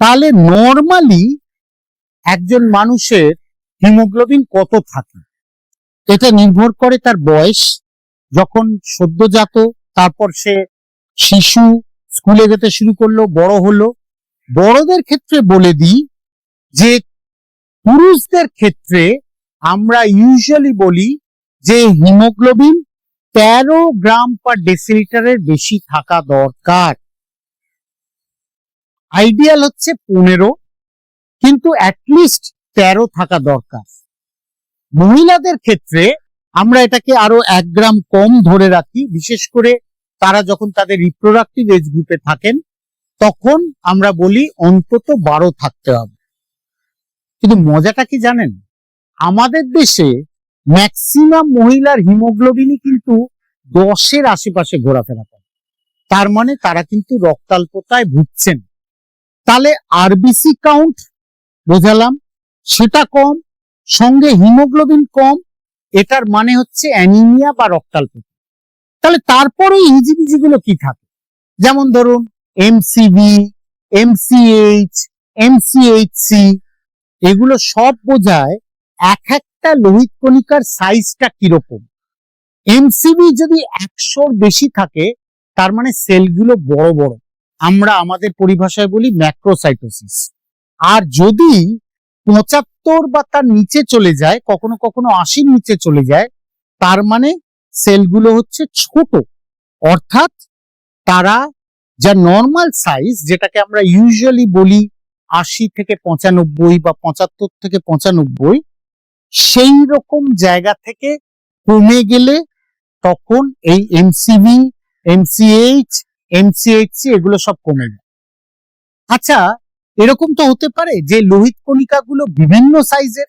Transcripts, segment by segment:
তাহলে নর্মালি একজন মানুষের হিমোগ্লোবিন কত থাকে? এটা নির্ভর করে তার বয়স, যখন সদ্যজাত তারপর সে শিশু স্কুলে যেতে শুরু করল, বড় হলো। বড়দের ক্ষেত্রে বলে দিই যে পুরুষদের ক্ষেত্রে আমরা ইউজুয়ালি বলি যে হিমোগ্লোবিন তেরো গ্রাম পার ডেসিলিটারের বেশি থাকা দরকার। আইডিয়াল হচ্ছে পনেরো, কিন্তু অ্যাটলিস্ট তেরো থাকা দরকার। মহিলাদের ক্ষেত্রে আমরা এটাকে আরও এক গ্রাম কম ধরে রাখি, বিশেষ করে তারা যখন তাদের রিপ্রোডাক্টিভ এজ গ্রুপে থাকেন, তখন আমরা বলি অন্তত বারো থাকতে হবে। কিন্তু মজাটা কি জানেন? আমাদের দেশে ম্যাক্সিমাম মহিলার হিমোগ্লোবিনই কিন্তু দশের আশেপাশে ঘোরাফেরা করে। তার মানে তারা কিন্তু রক্তাল্পতায় ভুগছেন। তাহলে আরবিসি কাউন্ট বোঝালাম, সেটা কম, সঙ্গে হিমোগ্লোবিন কম, এটার মানে হচ্ছে অ্যানিমিয়া বা রক্তাল্পতা তাহলে তারপরে ইজিবিজি গুলো কি থাকে? যেমন ধরুন এমসিভি এমসিএইচ এমসিএইচসি এগুলো সব বোঝায় এক একটা লোহিত কণিকার সাইজটা কীরকম। এমসিবি যদি একশোর বেশি থাকে, তার মানে সেলগুলো বড় বড়। আমরা আমাদের পরিভাষায় বলি ম্যাক্রোসাইটোসিস আর যদি পঁচাত্তর বা তার নিচে চলে যায়, কখনো কখনো আশির নিচে চলে যায়, তার মানে সেলগুলো হচ্ছে ছোট। অর্থাৎ তারা যা নর্মাল সাইজ যেটাকে আমরা ইউজুয়ালি বলি আশি থেকে পঁচানব্বই বা পঁচাত্তর থেকে পঁচানব্বই, সেই রকম জায়গা থেকে কমে গেলে তখন এই এমসিবি এমসিএইচ এমসিএইচসি এগুলো সব কমে যায়। আচ্ছা এরকম তো হতে পারে যে লোহিত কণিকাগুলো বিভিন্ন সাইজের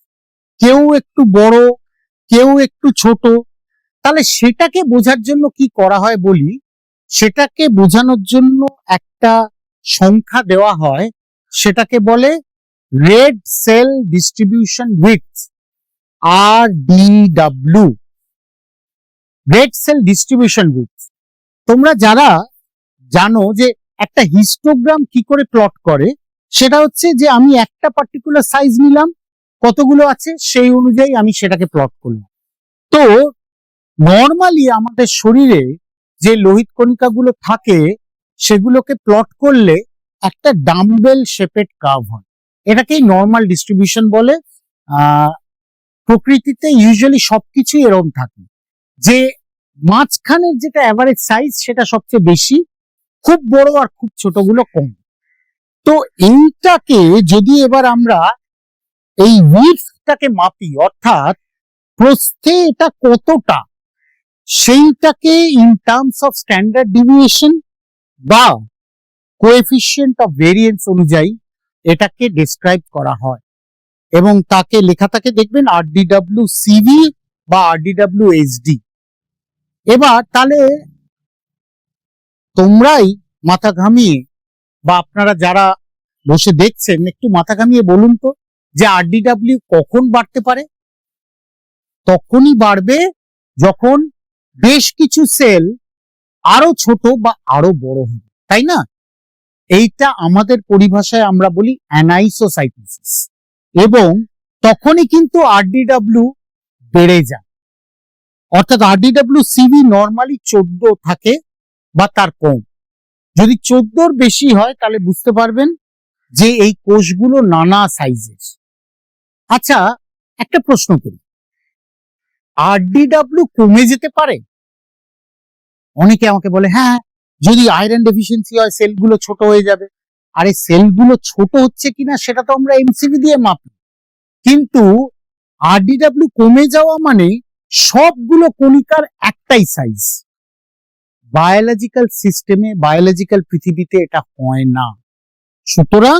কেউ একটু বড়, কেউ একটু ছোট, তাহলে সেটাকে বোঝার জন্য কি করা হয় বলি? সেটাকে বোঝানোর জন্য একটা সংখ্যা দেওয়া হয়, সেটাকে বলে red cell distribution width R W red cell distribution width তোমরা যারা জানো যে একটা হিস্টোগ্রাম কি করে প্লট করে? সেটা হচ্ছে যে আমি একটা পার্টিকুলার সাইজ নিলাম, কতগুলো আছে সেই অনুযায়ী আমি সেটাকে প্লট করলাম। তো নর্মালি আমাদের শরীরে যে লোহিত কণিকাগুলো থাকে, সেগুলোকে প্লট করলে একটা ডাম্বেল শেপেড কার্ভ হয়। এটাকেই নর্মাল ডিস্ট্রিবিউশন বলে। প্রকৃতিতে ইউজুয়ালি সবকিছুই এরকম থাকে। যে মাঝখানের যেটা অ্যাভারেজ সাইজ সেটা সবচেয়ে বেশি। খুব বড় আর খুব ছোটগুলো কম। তো এইটাকে যদি এবার আমরা এই উইথটাকে মাপি, অর্থাৎ প্রস্থে এটা কতটা, সেইটাকে in terms of standard deviation বা কোএফিসিয়েন্ট অফ ভেরিয়েন্স অনুযায়ী এটাকে ডেসক্রাইব করা হয়। এবং তাকে লেখা থাকে দেখবেন আর ডিডাব্লিউ সিভি বা আর ডিডাব্লিউ এইচডি এবার তাহলে তোমরাই মাথা ঘামিয়ে বা আপনারা যারা বসে দেখছেন, একটু মাথা ঘামিয়ে বলুন তো যে আরডিডাব্লিউ কখন বাড়তে পারে? তখনই বাড়বে যখন বেশ কিছু সেল আরও ছোট বা আরও বড় হবে, তাই না? এইটা আমাদের পরিভাষায় আমরা বলি অ্যানাইসোসাইটোসিস। এবং তখনই কিন্তু আরডিডাব্লিউ বেড়ে যায়। অর্থাৎ আরডিডাব্লিউ সিভি নর্মালি চোদ্দ থাকে বা তার কম। যদি চোদ্দোর বেশি হয়, তাহলে বুঝতে পারবেন যে এই কোষগুলো নানা সাইজের আচ্ছা একটা প্রশ্ন করি। আরডিডাব্লিউ কমে যেতে পারে? অনেকে আমাকে বলে হ্যাঁ যদি আয়রন ডেফিসিয়েন্সি হয় সেলগুলো ছোট হয়ে যাবে। আরে সেলগুলো ছোট হচ্ছে কিনা, সেটা তো আমরা এমসিবি দিয়ে মাপি। কিন্তু আরডিডাব্লিউ কমে যাওয়া মানে সবগুলো কণিকার একটাই সাইজ বায়োলজিক্যাল সিস্টেমে বায়োলজিক্যাল পৃথিবীতে এটা হয় না। সুতরাং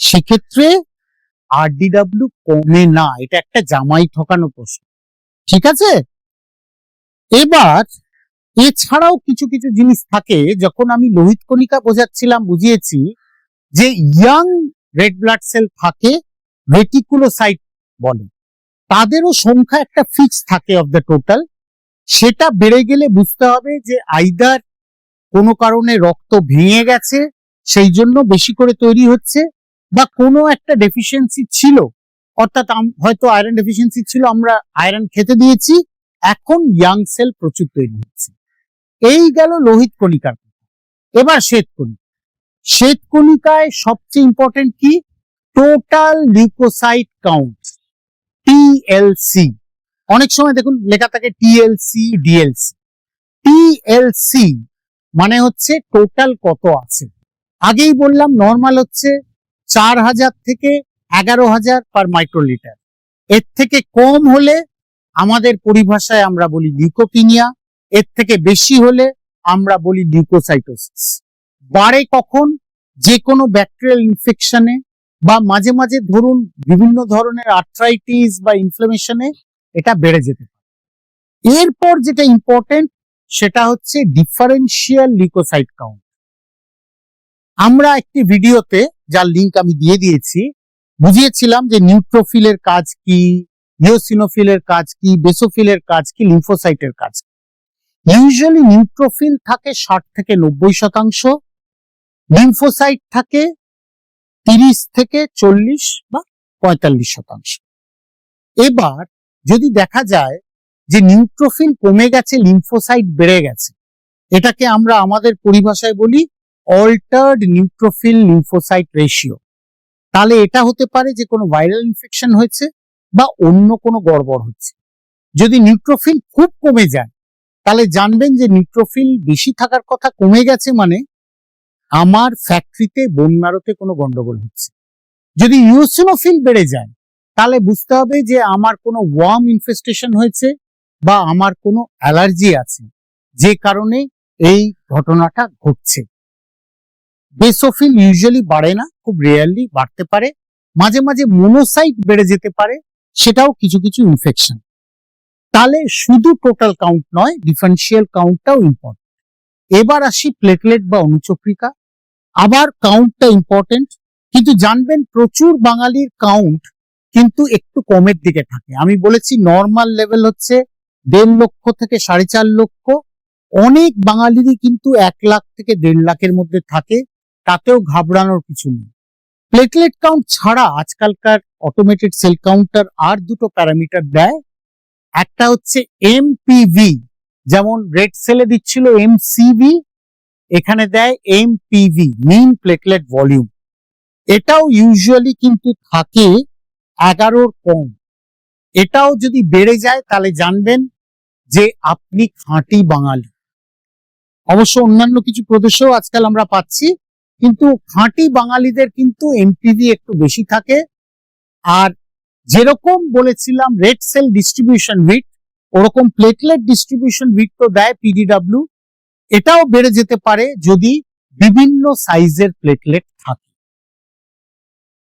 সেক্ষেত্রে আরডিডাব্লিউ কমে না। এটা একটা জামাই ঠকানো প্রশ্ন। ঠিক আছে? এবার এছাড়াও কিছু কিছু জিনিস থাকে। যখন আমি লোহিত কণিকা বোঝাচ্ছিলাম, বুঝিয়েছি যে ইয়াং রেড ব্লাড সেল থাকে রেটিকুলোসাইট বলে। তাদেরও সংখ্যা একটা ফিক্স থাকে অফ দ্য টোটাল সেটা বেড়ে গেলে বুঝতে হবে যে আইদার কোনো কারণে রক্ত ভেঙে গেছে, সেই জন্য বেশি করে তৈরি হচ্ছে বা কোনো একটা ডেফিসিয়েন্সি ছিল। অর্থাৎ হয়তো আয়রন ডেফিসিয়েন্সি ছিল, আমরা আয়রন খেতে দিয়েছি, এখন ইয়াং সেল প্রচুর তৈরি হচ্ছে। এই গেল লোহিত কণিকার। এবার শ্বেত কণিকা। শ্বেত কণিকায় সবচেয়ে ইম্পর্টেন্ট কি? টোটাল লিউকোসাইট কাউন্ট টিএলসি অনেক সময় দেখুন লেখা থাকে টিএলসি, ডিএলসি। টিএলসি মানে হচ্ছে টোটাল কত আছে? আগেই বললাম নর্মাল হচ্ছে চার হাজার থেকে এগারো হাজার পার মাইক্রোলিটার এর থেকে কম হলে আমাদের পরিভাষায় আমরা বলি লিউকোপিনিয়া এর থেকে বেশি হলে আমরা বলি লিউকোসাইটোসিস বাড়ে কখন? যে কোনো ব্যাকটেরিয়াল ইনফেকশনে বা মাঝে মাঝে ধরুন বিভিন্ন ধরনের আর্থ্রাইটিস বা ইনফ্লামেশনে এটা বেড়ে যেতে পারে। এরপর যেটা ইম্পর্টেন্ট সেটা হচ্ছে ডিফারেন্সিয়াল লিকোসাইট কাউন্ট আমরা একটি ভিডিওতে যার লিংক আমি দিয়ে দিয়েছি, বুঝিয়েছিলাম যে নিউট্রোফিলের কাজ কি ইওসিনোফিলের কাজ কি বেসোফিলের কাজ কি লিম্ফোসাইটের কাজ কি? ইউজুয়ালি নিউট্রোফিল থাকে ষাট থেকে নব্বই শতাংশ লিম্ফোসাইট থাকে তিরিশ থেকে চল্লিশ বা পঁয়তাল্লিশ শতাংশ। এবার যদি দেখা যায় যে নিউট্রোফিল কমে গেছে লিম্ফোসাইট বেড়ে গেছে, এটাকে আমরা আমাদের পরিভাষায় বলি অল্টার্ড নিউট্রোফিল লিম্ফোসাইট রেশিও তাহলে এটা হতে পারে যে কোনো ভাইরাল ইনফেকশন হয়েছে বা অন্য কোনো গড়বড় হচ্ছে। যদি নিউট্রোফিল খুব কমে যায়, তাহলে জানবেন যে নিউট্রোফিল বেশি থাকার কথা কমে গেছে মানে আমার ফ্যাক্টরিতে বন্যারতে কোনো গন্ডগোল হচ্ছে। যদি ইউসিনোফিল বেড়ে যায় তাহলে বুঝতে হবে যে আমার কোনো ওয়ার্ম ইনফেস্টেশন হয়েছে বা আমার কোনো অ্যালার্জি আছে, যে কারণে এই ঘটনাটা ঘটছে। বেসোফিল ইউজুয়ালি বাড়ে না, খুব রেয়ারলি বাড়তে পারে। মাঝে মাঝে মোনোসাইট বেড়ে যেতে পারে, সেটাও কিছু কিছু ইনফেকশন তাহলে শুধু টোটাল কাউন্ট নয় ডিফারেন্সিয়াল কাউন্টটাও ইম্পর্টেন্ট এবার আসি প্লেটলেট বা অনুচক্রিকা। আবার কাউন্টটা ইম্পর্টেন্ট কিন্তু জানবেন প্রচুর বাঙালির কাউন্ট কিন্তু একটু কমের দিকে থাকে। আমি বলেছি নর্মাল লেভেল হচ্ছে দেড় লক্ষ থেকে সাড়ে চার লক্ষ। অনেক বাঙালিরই কিন্তু এক লাখ থেকে দেড় লাখের মধ্যে থাকে, তাতেও ঘাবড়ানোর কিছু নেই। প্লেটলেট কাউন্ট ছাড়া আজকালকার অটোমেটেড সেল কাউন্টার আর দুটো প্যারামিটার দেয়। একটা হচ্ছে এমপিভি যেমন রেড সেলে দিচ্ছিল এমসিভি এখানে দেয় এমপিভি মিন প্লেটলেট ভলিউম এটাও ইউজুয়ালি কিন্তু থাকে এগারোর কম। এটাও যদি বেড়ে যায়, তাহলে জানবেন যে আপনি খাঁটি বাঙালি। অবশ্য অন্যান্য কিছু প্রদেশেও আজকাল আমরা পাচ্ছি, কিন্তু খাঁটি বাঙালিদের কিন্তু এমপিভি একটু বেশি থাকে। আর যেরকম বলেছিলাম রেড সেল ডিস্ট্রিবিউশন উইট ওরকম প্লেটলেট ডিস্ট্রিবিউশন উইট তো দেয় পিডিডাব্লিউ এটাও বেড়ে যেতে পারে যদি বিভিন্ন সাইজের প্লেটলেট থাকে।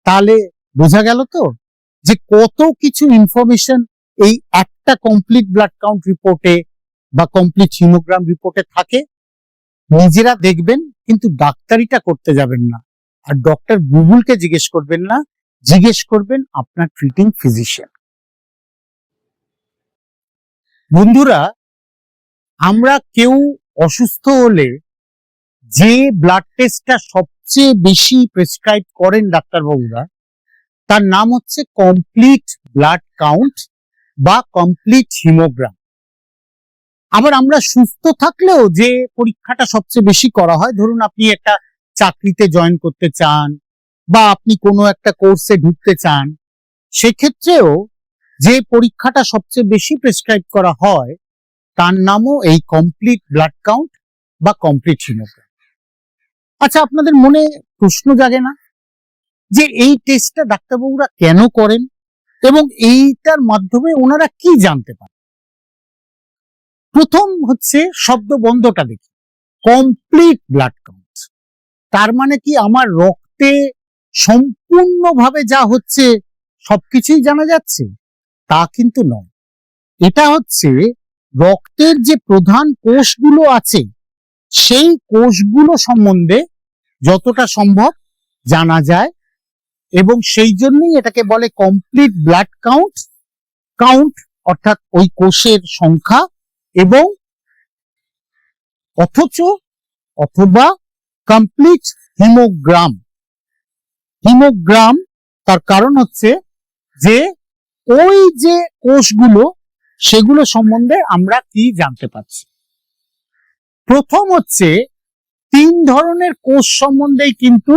তাহলে বোঝা গেল তো? যে কত কিছু ইনফরমেশন এই একটা কমপ্লিট ব্লাড কাউন্ট রিপোর্টে বা কমপ্লিট হিমোগ্রাম রিপোর্টে থাকে, নিজেরা দেখবেন কিন্তু ডাক্তারিটা করতে যাবেন না। আর ডক্টর গুগলকে জিজ্ঞেস করবেন না, জিজ্ঞেস করবেন আপনার ট্রিটিং ফিজিশিয়ান বন্ধুরা, আমরা কেউ অসুস্থ হলে যে ব্লাড টেস্টটা সবচেয়ে বেশি প্রেসক্রাইব করেন ডাক্তারবাবুরা তার নাম হচ্ছে কমপ্লিট ব্লাড কাউন্ট বা কমপ্লিট হিমোগ্রাম আবার আমরা সুস্থ থাকলেও যে পরীক্ষাটা সবচেয়ে বেশি করা হয়, ধরুন আপনি একটা চাকরিতে জয়েন করতে চান বা আপনি কোনো একটা কোর্সে ঢুকতে চান, সেক্ষেত্রেও যে পরীক্ষাটা সবচেয়ে বেশি প্রেসক্রাইব করা হয়, তার নামও এই কমপ্লিট ব্লাড কাউন্ট বা কমপ্লিট হিমোগ্রাম আচ্ছা আপনাদের মনে প্রশ্ন জাগে না? যে এই টেস্টটা ডাক্তারবাবুরা কেন করেন এবং এইটার মাধ্যমে ওনারা কি জানতে পারেন? প্রথম হচ্ছে শব্দ বন্ধটা দেখি। কমপ্লিট ব্লাড কাউন্ট তার মানে কি আমার রক্তে সম্পূর্ণভাবে যা হচ্ছে সবকিছুই জানা যাচ্ছে? তা কিন্তু নয়। এটা হচ্ছে রক্তের যে প্রধান কোষগুলো আছে, সেই কোষগুলো সম্বন্ধে যতটা সম্ভব জানা যায় এবং সেই জন্যই এটাকে বলে কমপ্লিট ব্লাড কাউন্ট কাউন্ট অর্থাৎ ওই কোষের সংখ্যা এবং অথচ অথবা কমপ্লিট হিমোগ্রাম হিমোগ্রাম তার কারণ হচ্ছে যে ওই যে কোষগুলো, সেগুলো সম্বন্ধে আমরা কি জানতে পারছি? প্রথম হচ্ছে তিন ধরনের কোষ সম্বন্ধেই কিন্তু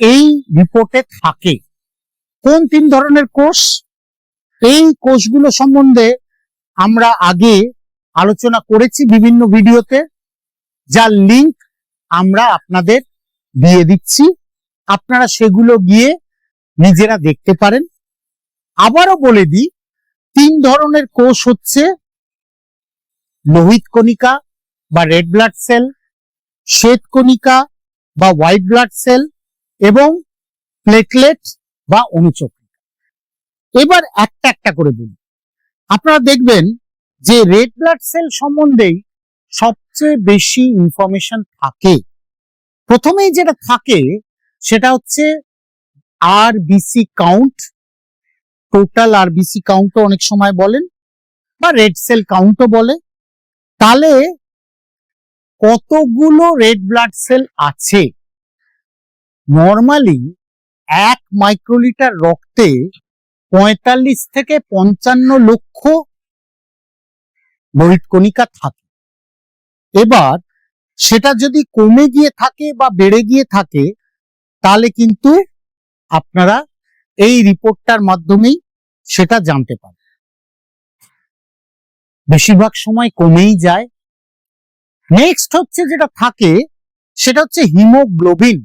এই রিপোর্টে থাকে। কোন তিন ধরনের কোষ? এই কোষগুলো সম্বন্ধে আমরা আগে আলোচনা করেছি বিভিন্ন ভিডিওতে। যার লিংক আমরা আপনাদের দিয়ে দিচ্ছি। আপনারা সেগুলো গিয়ে নিজেরা দেখতে পারেন। আবারও বলে দিই, তিন ধরনের কোষ হচ্ছে লোহিত কণিকা বা রেড ব্লাড সেল শ্বেত কণিকা বা হোয়াইট ব্লাড সেল এবং প্লেটলেট বা অনুচক্রিকা। এবার একটা একটা করে বলি। আপনারা দেখবেন যে রেড ব্লাড সেল সম্বন্ধেই সবচেয়ে বেশি ইনফরমেশন থাকে। প্রথমেই যেটা থাকে, সেটা হচ্ছে আর বিসি কাউন্ট টোটাল আর বিসি কাউন্টও অনেক সময় বলেন, বা রেড সেল কাউন্টও বলে। তাহলে কতগুলো রেড ব্লাড সেল আছে? নর্মালি এক মাইক্রোলিটার রক্তে পঁয়তাল্লিশ থেকে পঞ্চান্ন লক্ষ লোহিত থাকে। এবার সেটা যদি কমে গিয়ে থাকে বা বেড়ে গিয়ে থাকে, তাহলে কিন্তু আপনারা এই রিপোর্টটার মাধ্যমেই সেটা জানতে পারেন বেশিরভাগ সময় কমেই যায়। নেক্সট হচ্ছে যেটা থাকে, সেটা হচ্ছে হিমোগ্লোবিন।